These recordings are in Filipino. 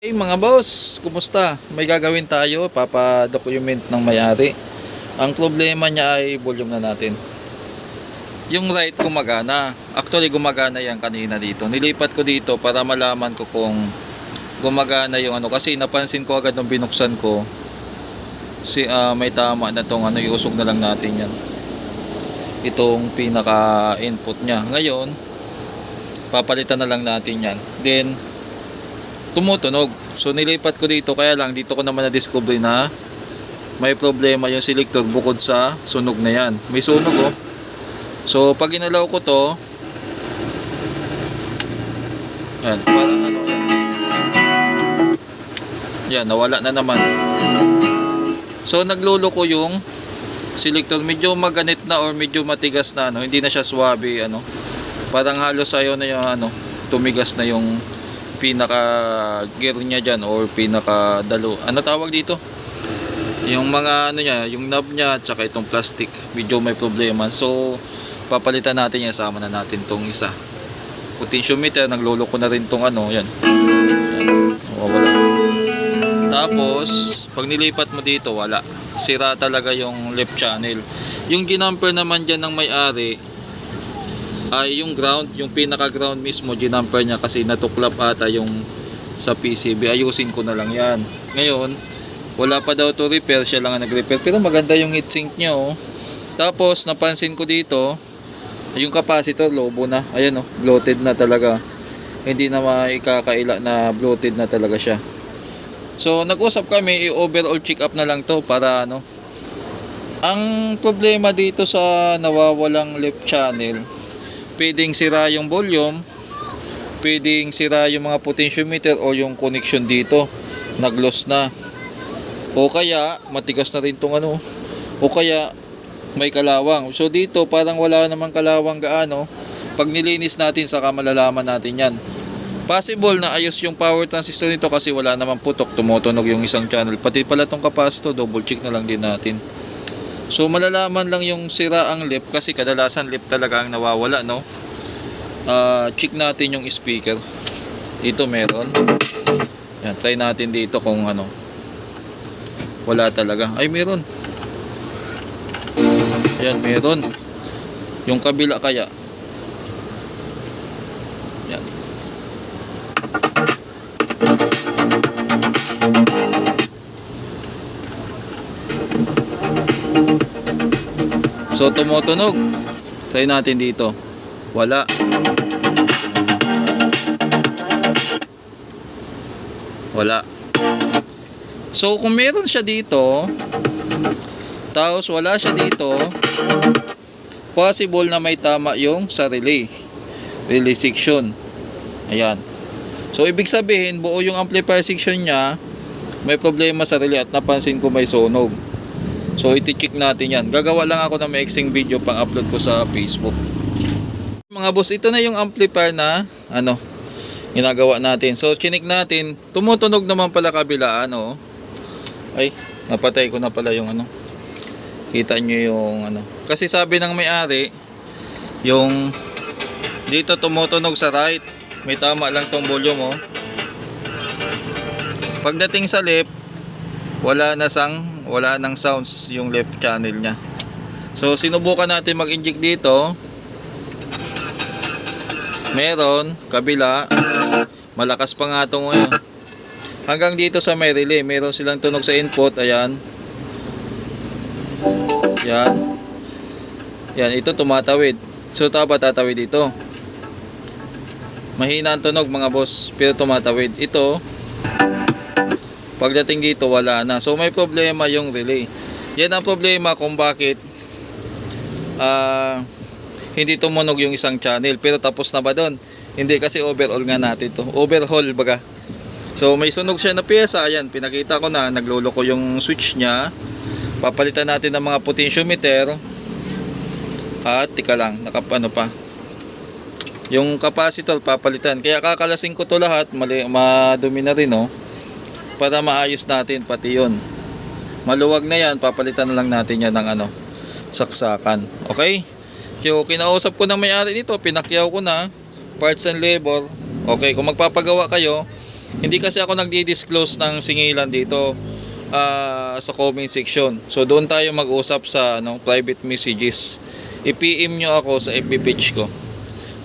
Hey mga boss, kumusta? May gagawin tayo, papa-document ng may-ari. Ang problema niya ay volume na natin. Yung right gumagana. Actually gumagana yan kanina dito. Nilipat ko dito para malaman ko kung gumagana yung ano. Kasi napansin ko agad nung binuksan ko, si, ah, may tama na tong ano, iusog na lang natin yan. Itong pinaka-input niya. Ngayon, papalitan na lang natin yan. Then, tumutunog. So nilipat ko dito kaya lang dito ko naman na-discover na may problema yung selector bukod sa sunog na yan. May sunog oh. So pag inalaw ko to yan, parang ano yan. Nawala na naman. So naglolo yung selector medyo maganit na or medyo matigas na ano, hindi na siya swabe ano. Parang halos ayaw na yung ano, tumigas na yung pinaka gear niya dyan or pinaka dalo ano tawag dito? Yung mga ano niya yung knob niya tsaka itong plastic. Medyo may problema. So papalitan natin yan. Sama na natin tong isa. Potentiometer naglolo na rin tong ano. Yan, yan. wala tapos pag nilipat mo dito wala. Sira talaga yung left channel. Yung ginamper naman dyan ng may-ari ay yung ground, yung pinaka ground mismo ginamper niya kasi natuklap ata yung sa PCB ayusin ko na lang yan. Ngayon wala pa daw to repair siya lang ang nag-repair. Pero maganda yung heatsink niya oh. Tapos napansin ko dito yung capacitor lobo na. Ayan oh bloated na talaga. Hindi na maikakaila na bloated na talaga siya. So nag-usap kami i-overall check up na lang to para ano. Ang problema dito sa nawawalang left channel pwedeng sira yung volume, pwedeng sira yung mga potentiometer o yung connection dito, nag-loss na. O kaya, matigas na rin tong ano, o kaya may kalawang. So dito, parang wala namang kalawang gaano. Pag nilinis natin, saka malalaman natin yan. Possible na ayos yung power transistor nito kasi wala namang putok, tumutunog yung isang channel. Pati pala tong capacitor, double check na lang din natin. So malalaman lang yung sira ang lip kasi kadalasan lip talaga ang nawawala no. Ah, check natin yung speaker. Dito meron. Yan, try natin dito kung ano. Wala talaga. Ay meron. Yan, meron. Yung kabila kaya. Yan. So tumutunog. Try natin dito. Wala. Wala. So kung meron siya dito, tapos wala siya dito, possible na may tama yung sa relay. Relay section. Ayan. So ibig sabihin, buo yung amplifier section niya, may problema sa relay at napansin ko may sunog. So iti-check natin yan. Gagawa lang ako ng mixing video pang upload ko sa Facebook. Mga boss, ito na yung amplifier na ano ginagawa natin. So chinik natin, tumutunog naman pala kabila ano. Ay, napatay ko na pala yung ano. Kita nyo yung ano. Kasi sabi ng may-ari, yung dito tumutunog sa right. May tama lang tong volume oh. Pagdating sa left, wala na sang wala nang sounds yung left channel niya so sinubukan natin mag-inject dito meron kabila. Malakas pa nga ito ngayon. Hanggang dito sa may relay meron silang tunog sa input ayan. Yan. Yan ito tumatawid. So dapat tatawid dito mahina ang tunog mga boss pero tumatawid. Ito Pagdating dito wala na. So may problema yung relay. Yan ang problema kung bakit ah, hindi tumunog yung isang channel. Pero tapos na ba doon? Hindi kasi overall nga natin to. Overhaul baga. So may sunog siya na pyesa. Ayan, pinakita ko na. Naglolo ko yung switch niya. Papalitan natin ng mga potentiometer. At tika lang, nakapano pa. Yung capacitor papalitan. Kaya kakalasing ko to lahat. Mali, madumi na rin oh para maayos natin pati yon maluwag na yan papalitan na lang natin yan ng ano saksakan okay so kinausap ko na may-ari nito pinakyaw ko na parts and labor okay kung magpapagawa kayo Hindi kasi ako nagdi-disclose ng singilan dito ah, sa comment section. So doon tayo mag-usap sa ano, private messages. I-PM nyo ako sa FB page ko.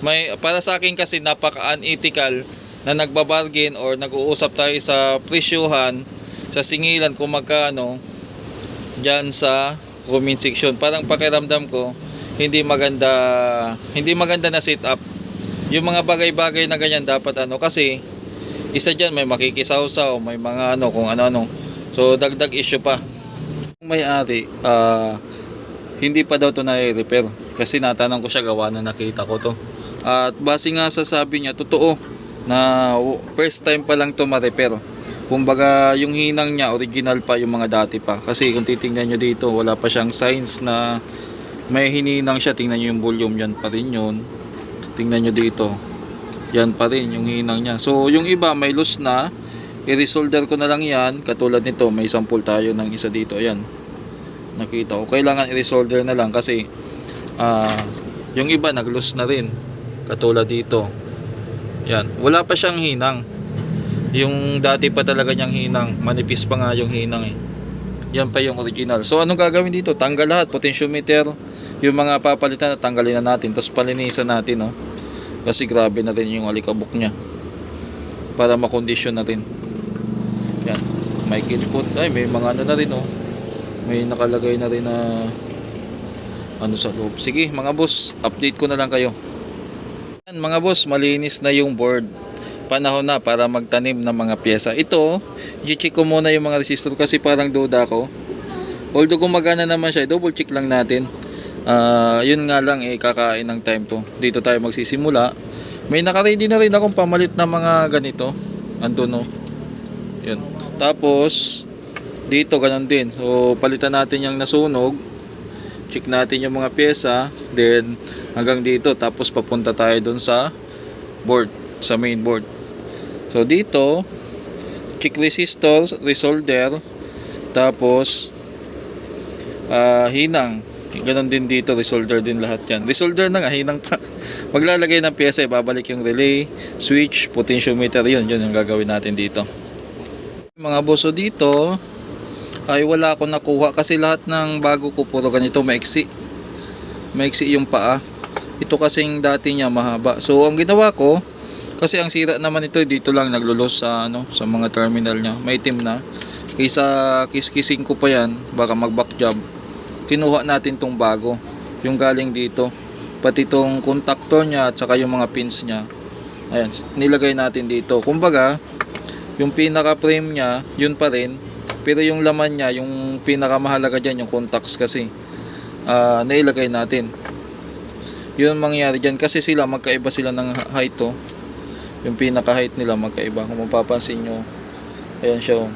May, para sa akin kasi napaka-unethical na nagbabargain or nag-uusap tayo sa presyuhan sa singilan kung magkano dyan sa comment section. Parang pakiramdam ko hindi maganda hindi maganda na sit up. Yung mga bagay-bagay na ganyan dapat ano kasi isa dyan may makikisawsaw, may mga ano kung ano-ano. So dagdag issue pa. May-ari ah hindi pa daw to na-repair kasi natanong ko siya gawa na nakita ko to. At base nga sa sabi niya, totoo na first time pa lang to ma-repair. Kumbaga yung hinang niya original pa yung mga dati pa. Kasi kung titingnan nyo dito, wala pa siyang signs na may hininang siya. Tingnan nyo yung volume, yan pa rin yun. Tingnan nyo dito. Yan pa rin yung hinang niya. So yung iba may loose na. I-resolder ko na lang yan. Katulad nito, may sample tayo ng isa dito. Ayan. Nakita ko. Kailangan i-resolder na lang kasi ah, yung iba nag-loose na rin. Katulad dito. Yan. Wala pa siyang hinang. Yung dati pa talaga niyang hinang. Manipis pa nga yung hinang eh. Yan pa yung original. So anong gagawin dito? Tanggal lahat. Potentiometer. Yung mga papalitan na tanggalin na natin. Tapos palinisan natin. No? Kasi grabe na rin yung alikabok niya. Para makondisyon na rin. Yan. May kilpot. Ay, may mga ano na rin oh. May nakalagay na rin na ano sa loob. Sige mga boss, update ko na lang kayo. Yan, mga boss, malinis na yung board. Panahon na para magtanim ng mga pyesa. Ito, i-check ko muna yung mga resistor kasi parang duda ko. Although gumagana naman siya, double check lang natin. Ah, yun nga lang eh, kakain ng time to. Dito tayo magsisimula. May naka-ready na rin akong pamalit na mga ganito. Andun no. Yun. Tapos, dito ganun din. So, palitan natin yung nasunog. Check natin yung mga pyesa. Then, hanggang dito. Tapos, papunta tayo dun sa board. Sa main board. So, dito, check resistor, resolder. Tapos, ah hinang. Ganon din dito, resolder din lahat yan. Resolder na nga, hinang pa. Maglalagay ng pyesa, babalik yung relay, switch, potentiometer, yun, yun yung gagawin natin dito. Mga boso dito, ay wala ako nakuha kasi lahat ng bago ko puro ganito maiksi. Maiksi yung paa. Ito kasing dati niya mahaba. So ang ginawa ko, kasi ang sira naman ito dito lang naglulos sa ano sa mga terminal niya. May itim na. Kaysa kiskising ko pa yan, baka mag-back job. Kinuha natin tong bago. Yung galing dito. Pati tong contactor niya at saka yung mga pins niya. Ayan, nilagay natin dito. Kumbaga, yung pinaka frame niya, yun pa rin. Pero yung laman niya, yung pinakamahalaga dyan, yung contacts kasi, ah nailagay natin. Yun ang mangyayari dyan kasi sila, magkaiba sila ng height to. Yung pinaka height nila magkaiba. Kung mapapansin nyo, ayan siya. oh.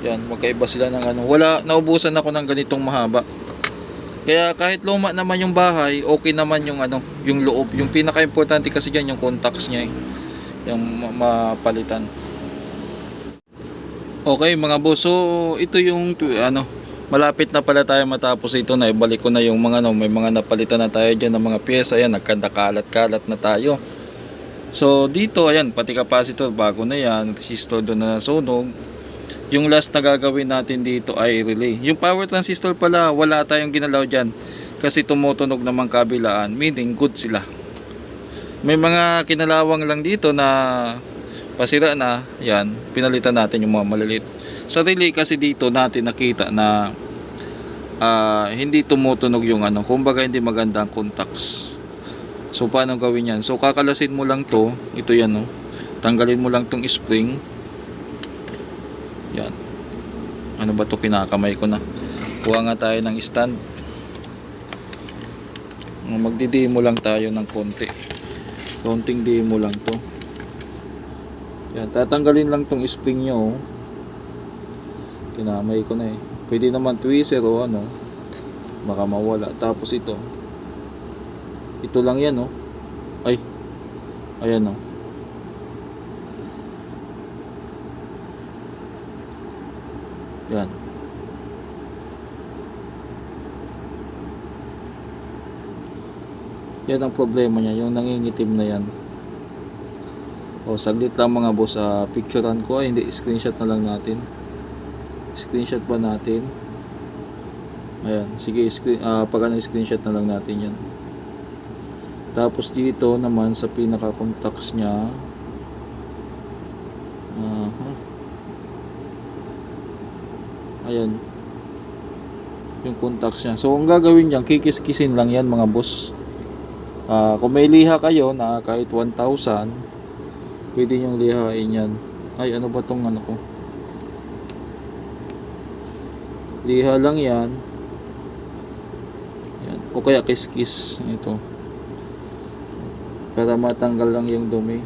Yan, magkaiba sila ng ano. Wala, naubusan ako ng ganitong mahaba. Kaya kahit luma naman yung bahay, okay naman yung ano, yung loob. Yung pinaka-importante kasi dyan, yung contacts niya eh. Yung ma- mapalitan. Okay mga boss, so ito yung ano, malapit na pala tayo matapos ito na ibalik ko na yung mga ano, may mga napalitan na tayo diyan ng mga pyesa, ayan, nagkanda kalat-kalat na tayo. So dito, ayan, pati capacitor bago na yan, resistor doon na nasunog. Yung last na gagawin natin dito ay relay. Yung power transistor pala, wala tayong ginalaw diyan kasi tumutunog naman kabilaan, meaning good sila. May mga kinalawang lang dito na pasira na, yan, pinalitan natin yung mga maliliit. Sa relay kasi dito natin nakita na ah, hindi tumutunog yung ano, kumbaga hindi maganda ang contacts. So paano gawin yan? So kakalasin mo lang to, ito yan no. Tanggalin mo lang tong spring. Yan. Ano ba to kinakamay ko na. Kuha nga tayo ng stand. Magdi-demo lang tayo ng konti. Konting demo lang to. Yan, tatanggalin lang tong spring nyo. oh. Kinamay ko na eh. Pwede naman tweezer o ano. Baka mawala. Tapos ito. Ito lang yan oh. Ay. Ayan oh. Yan. Yan ang problema niya, yung nangingitim na yan. O saglit lang mga boss, ah, picturean ko ay hindi screenshot na lang natin. Screenshot ba natin? Ayan, sige screen ah pag ano screenshot na lang natin 'yan. Tapos dito naman sa pinaka contacts niya. Aha. Ayan. Yung contacts niya. So ang gagawin niyan, kikis-kisin lang 'yan mga boss. Ah, kung may liha kayo na kahit 1,000, pwede niyong lihain yan. Ay, ano ba tong ano ko? Liha lang yan. yan. O kaya kiss-kiss. Ito. Para matanggal lang yung dumi.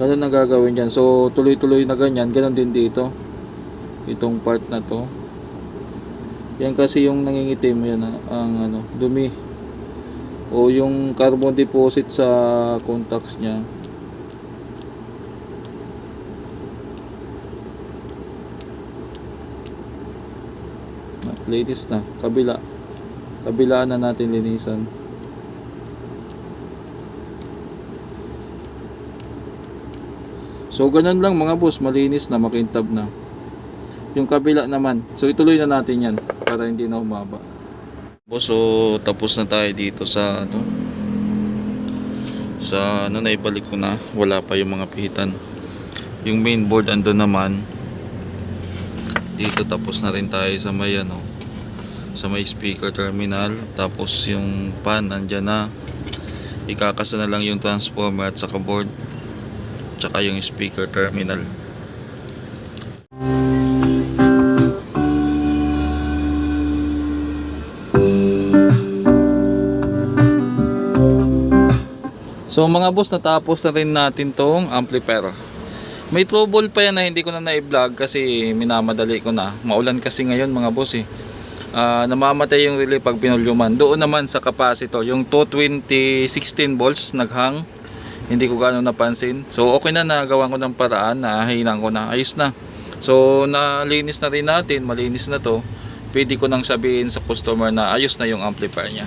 Ganun ang gagawin dyan. So, tuloy-tuloy na ganyan. Ganun din dito. Itong part na to. Yan kasi yung nangingitim yan ang ano, dumi. O yung carbon deposit sa contacts niya. At latest na, kabila. Kabilaan na natin linisan. So ganun lang mga boss, malinis na, makintab na. Yung kabila naman. So ituloy na natin yan para hindi na humaba. Boss, so tapos na tayo dito sa ano sa ano na ibalik ko na wala pa yung mga pihitan yung main board ando naman dito tapos na rin tayo sa may ano sa may speaker terminal tapos yung pan andyan na ikakasa na lang yung transformer at saka board tsaka yung speaker terminal So mga boss, natapos na rin natin tong amplifier. May trouble pa yan na hindi ko na na-vlog kasi minamadali ko na. Maulan kasi ngayon mga boss eh. Ah, namamatay yung relay pag pinulyuman. Doon naman sa capacitor, yung 220 16 volts naghang. Hindi ko gano'ng napansin. So okay na nagawa ko ng paraan, nahihinan ko na. Ayos na. So nalinis na rin natin, malinis na to. Pwede ko nang sabihin sa customer na ayos na yung amplifier niya.